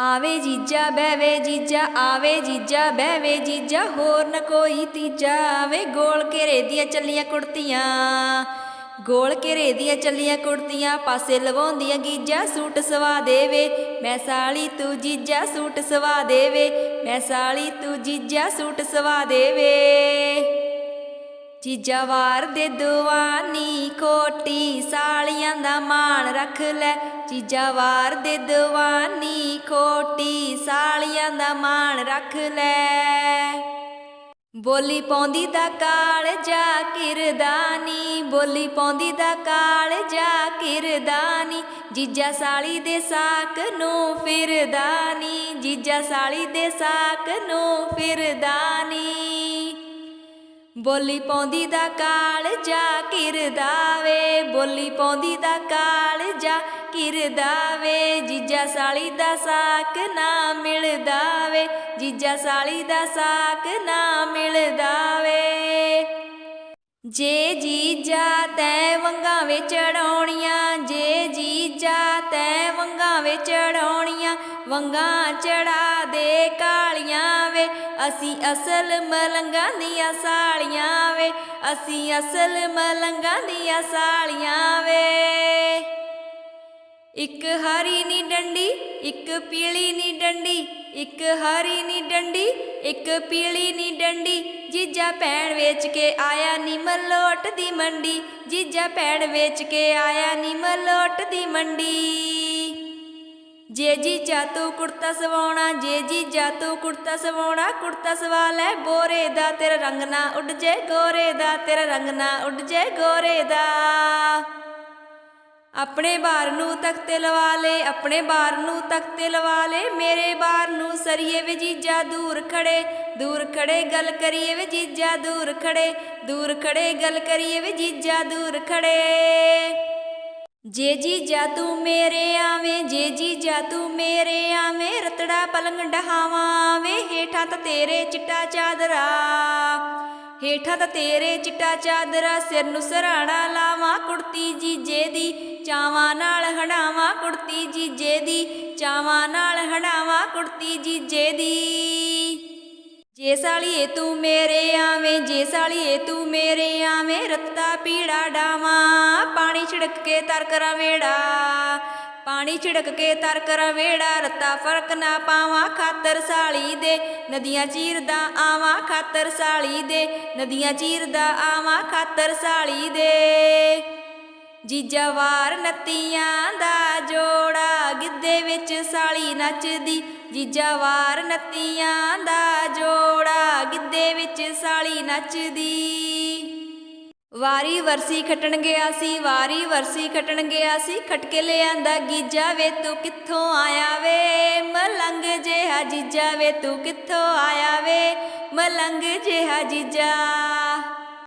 ਆਵੇ ਜੀਜਾ ਬਹਿਵੇ ਜੀਜਾ, ਆਵੇ ਜੀਜਾ ਬਹਿਵੇ ਜੀਜਾ, ਹੋਰ ਨ ਕੋਈ ਤੀਜਾ। ਆਵੇ ਗੋਲ ਘੇਰੇ ਦੀਆਂ ਚੱਲੀਆਂ ਕੁੜਤੀਆਂ, ਗੋਲ ਘੇਰੇ ਦੀਆਂ ਚੱਲੀਆਂ ਕੁੜਤੀਆਂ, ਪਾਸੇ ਲਵਾਉਂਦੀਆਂ ਗੀਜਾ, ਸੂਟ ਸਵਾ ਦੇਵੇ। ਮੈਂ ਸਾਲੀ ਤੂੰ ਜੀਜਾ, ਸੂਟ ਸਵਾ ਦੇਵੇ। ਮੈਂ ਸਾਲੀ ਤੂੰ ਜੀਜਾ, ਸੂਟ ਸਵਾ ਦੇਵੇ। ਜੀਜਾ ਵਾਰ ਦੇ ਦਵਾਨੀ, ਕੋਟੀ ਸਾਲੀਆਂ ਦਾ ਮਾਣ ਰੱਖ ਲੈ। ਜੀਜਾ ਵਾਰ ਦੇ ਦਵਾਨੀ, ਕੋਟੀ ਸਾਲੀਆਂ ਦਾ ਮਾਣ ਰੱਖ ਲੈ। ਬੋਲੀ ਪਾਉਂਦੀ ਦਾ ਕਾਲ ਜਾ ਕਿਰਦਾਨੀ, ਬੋਲੀ ਪਾਉਂਦੀ ਦਾ ਕਾਲ ਜਾ ਕਿਰਦਾਨੀ। ਜੀਜਾ ਸਾਲੀ ਦੇ ਸਾਕ ਨੂੰ ਫਿਰਦਾਨੀ, ਜੀਜਾ ਸਾਲੀ ਦੇ ਸਾਕ ਨੂੰ ਫਿਰਦਾਨੀ। ਬੋਲੀ ਪਾਉਂਦੀ ਦਾ ਕਾਲ ਜਾ ਕਿਰਦਾਵੇ ਬੋਲੀ ਪਾਉਂਦੀ ਦਾ ਕਾਲ ਜਾ ਕਿਰਦਾਵੇ ਜੀਜਾ ਸਾਲੀ ਦਾ ਸਾਕ ਨਾ ਮਿਲਦਾਵੇ ਜੀਜਾ ਸਾਲੀ ਦਾ ਸਾਕ ਨਾ ਮਿਲਦਾਵੇ ਜੇ ਜੀਜਾ ਤੈ ਵੰਗਾਂ ਵਿੱਚ ਚੜਾਉਣੀਆਂ ਜੀਜਾ ਤੈ ਵੰਗਾਂ ਵਿੱਚ ਚੜਾਉਣੀਆਂ, ਵੰਗਾਂ ਚੜਾ ਦੇ ਕਾਲੀਆਂ ਵੇ। ਅਸੀਂ ਅਸਲ ਮਲੰਗਾਂ ਦੀਆਂ ਸਾਲੀਆਂ ਵੇ, ਅਸੀਂ ਅਸਲ ਮਲੰਗਾਂ ਦੀਆਂ ਸਾਲੀਆਂ ਵੇ। ਇੱਕ ਹਰੀ ਨੀ ਡੰਡੀ, ਇੱਕ ਪੀਲੀ ਨੀ ਡੰਡੀ, ਇੱਕ ਹਰੀ ਨੀ ਡੰਡੀ, ਇੱਕ ਪੀਲੀ ਨੀ ਡੰਡੀ ਜੀਜਾ ਭੈਣ ਵੇਚ ਕੇ ਆਇਆ ਨੀ ਮਲੋਟ ਦੀ ਮੰਡੀ। ਜੀਜਾ ਭੈਣ ਵੇਚ ਕੇ ਆਇਆ ਨੀ ਮਲੋਟ ਦੀ ਮੰਡੀ। ਜੇ ਜੀ ਜਾਤੂ ਕੁੜਤਾ ਸਵਾਉਣਾ, ਜੇ ਜੀ ਜਾਤੂ ਕੁੜਤਾ ਸਵਾਉਣਾ, ਕੁੜਤਾ ਸਵਾ ਲੈ ਬੋਰੇ ਦਾ, ਤੇਰਾ ਰੰਗ ਨਾ ਉੱਡ ਜੇ ਗੋਰੇ ਦਾ, ਤੇਰਾ ਰੰਗ ਨਾ ਉੱਡ ਜੇ ਗੋਰੇ ਦਾ। ਆਪਣੇ ਬਾਰ ਨੂੰ ਤਖਤੇ ਲਵਾ ਲੇ, ਆਪਣੇ ਬਾਰ ਨੂੰ ਤਖਤੇ ਲਵਾ ਲੇ, ਮੇਰੇ ਬਾਰ ਨੂੰ ਸਰੀਏ ਵੇ ਜੀਜਾ ਦੂਰ ਖੜੇ ਦੂਰ ਖੜੇ ਗੱਲ ਕਰੀਏ ਵੇ ਜੀਜਾ ਦੂਰ ਖੜੇ ਦੂਰ ਖੜੇ ਗੱਲ ਕਰੀਏ ਵੇ ਜੀਜਾ ਦੂਰ ਖੜੇ। ਜੇ ਜੀਜਾ ਤੂੰ ਮੇਰੇ ਆਵੇਂ, ਜੇ ਜੀਜਾ ਤੂੰ ਮੇਰੇ ਆਵੇਂ, ਰਤੜਾ ਪਲੰਗ ਡਹਾਵਾਂ ਵੇ ਹੇਠਾਂ ਤਾਂ ਤੇਰੇ ਚਿੱਟਾ ਚਾਦਰਾ। ਹੇਠਾਂ ਤਾਂ ਤੇਰੇ ਚਿੱਟਾ ਚਾਦਰਾ, ਸਿਰ ਨੂੰ ਸਰਾਣਾ ਲਾਵਾਂ, ਕੁੜਤੀ ਜੀਜੇ ਦੀ ਚਾਵਾਂ ਨਾਲ ਹੜਾਵਾਂ ਕੁੜਤੀ ਜੀਜੇ ਦੀ, ਚਾਵਾਂ ਨਾਲ ਹੜਾਵਾਂ ਕੁੜਤੀ ਜੀਜੇ ਦੀ। ਜੇ ਸਾਲੀਏ ਤੂੰ ਮੇਰੇ ਆਵੇਂ, ਜੇ ਸਾਲੀਏ ਤੂੰ ਮੇਰੇ ਆਵੇਂ, ਰੱਤਾ ਪੀੜਾ ਡਾਵਾਂ, ਪਾਣੀ ਛਿੜਕ ਕੇ ਤਰ ਕਰਾਂ ਵੇੜਾ ਪਾਣੀ ਛਿੜਕ ਕੇ ਤਰ ਕਰਾਂ ਵੇੜਾ ਰੱਤਾ ਫ਼ਰਕ ਨਾ ਪਾਵਾਂ, ਖਾਤਰ ਸਾਲੀ ਦੇ, ਨਦੀਆਂ ਚੀਰਦਾ ਆਵਾਂ, ਖਾਤਰ ਸਾਲੀ ਦੇ, ਨਦੀਆਂ ਚੀਰਦਾ ਆਵਾਂ, ਖਾਤਰ ਸਾਲੀ ਦੇ। ਜੀਜਾ ਵਾਰ ਨੱਤੀਆਂ ਦਾ ਜੋੜਾ, ਗਿੱਧੇ ਵਿੱਚ ਸਾਲੀ ਨੱਚਦੀ। ਜੀਜਾ ਵਾਰ ਨੱਤੀਆਂ ਦਾ ਜੋੜਾ, ਗਿੱਧੇ ਵਿੱਚ ਸਾਲੀ ਨੱਚਦੀ। ਵਾਰੀ ਵਰਸੀ ਖਟਣ ਗਿਆ ਸੀ, ਵਾਰੀ ਵਰਸੀ ਖਟਣ ਗਿਆ ਸੀ। ਖਟਕੇ ਲਿਆਂਦਾ ਗੀਜਾ, ਵੇ ਤੂੰ ਕਿੱਥੋਂ ਆਇਆ ਵੇ? ਮਲੰਗ ਜਿਹਾ ਜੀਜਾ, ਵੇ ਤੂੰ ਕਿੱਥੋਂ ਆਇਆ ਵੇ? ਮਲੰਗ ਜਿਹਾ ਜੀਜਾ।